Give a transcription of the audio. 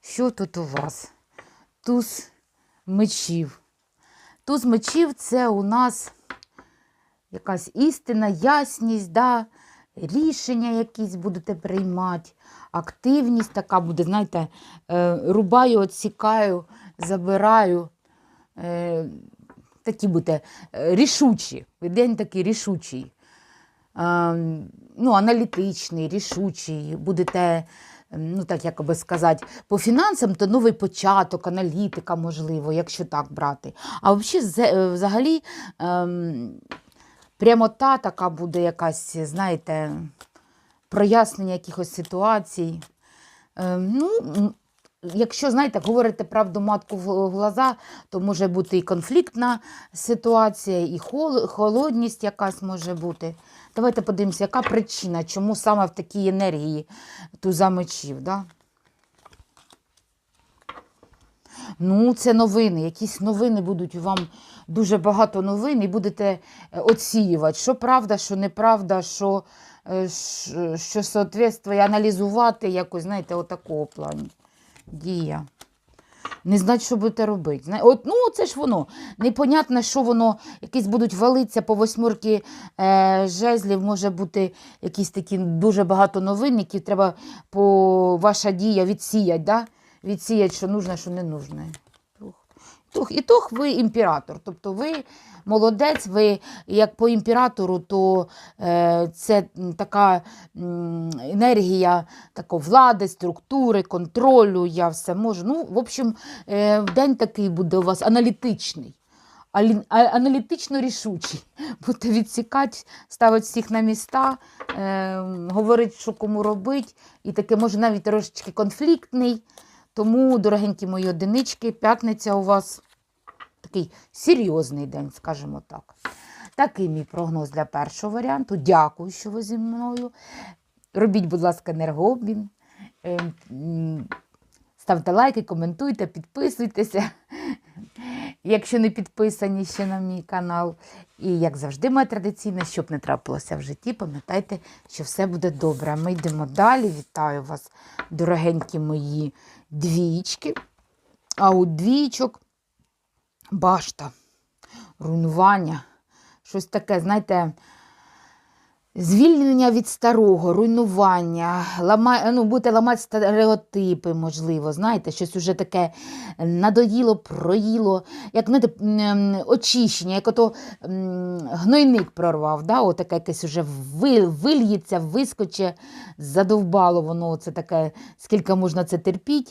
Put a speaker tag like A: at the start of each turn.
A: Що тут у вас? Туз мечів. Туз мечів це у нас якась істина, ясність, да? рішення якісь будете приймати, активність така буде, знаєте, е, рубаю, відсікаю, забираю. Е, такі будете е, рішучі. День такий рішучий. Е, ну, аналітичний, рішучий, будете, ем, ну так як би сказати, по фінансам то новий початок, аналітика, можливо, якщо так брати. А взагалі, е, взагалі, ем, прямота така буде якась, знаєте, прояснення якихось ситуацій. Ем, ну, якщо, знаєте, говорите правду матку в глаза, то може бути і конфліктна ситуація, і холодність якась може бути. Давайте подивимося, яка причина, чому саме в такій енергії туза мечів. Да? Ну, це новини. Якісь новини будуть вам дуже багато новин, і будете е, оцінювати, що правда, що неправда, що, е, що соответствує, аналізувати якось, знаєте, отакого плані. Дія. Не знати, що будете робити. От, ну, це ж воно. Непонятно, що воно, якісь будуть валитися по восьмерки е, жезлів, може бути якісь такі дуже багато новин, які треба по ваша дія відсіяти, да? відсіяти, що нужно, що не нужно. Тух. Тух. І тох ви імператор. Тобто ви молодець, ви як по імператору, то е, це така енергія такої влади, структури, контролю, я все можу. Ну, в общем, е, день такий буде у вас аналітичний. Аналітично рішучий. Будете відсікати, ставити всіх на міста, е, говорити, що кому робити. І таке, може, навіть трошечки конфліктний. Тому, дорогенькі мої одинички, п'ятниця у вас такий серйозний день, скажімо так. Такий мій прогноз для першого варіанту. Дякую, що ви зі мною. Робіть, будь ласка, енергообмін. Е, Ставте лайки, коментуйте, підписуйтеся, якщо не підписані ще на мій канал. І, як завжди, моє традиційне, щоб не трапилося в житті, пам'ятайте, що все буде добре. Ми йдемо далі. Вітаю вас, дорогенькі мої двічки. А у двічок башта, руйнування, щось таке, знаєте, звільнення від старого, руйнування, лама... ну, будете ламати стереотипи, можливо, знаєте, щось уже таке надоїло, проїло, як знаєте, очищення, як ото гнойник прорвав, да? отаке якесь уже вильється, вискоче, задовбало воно, це таке, скільки можна це терпіти.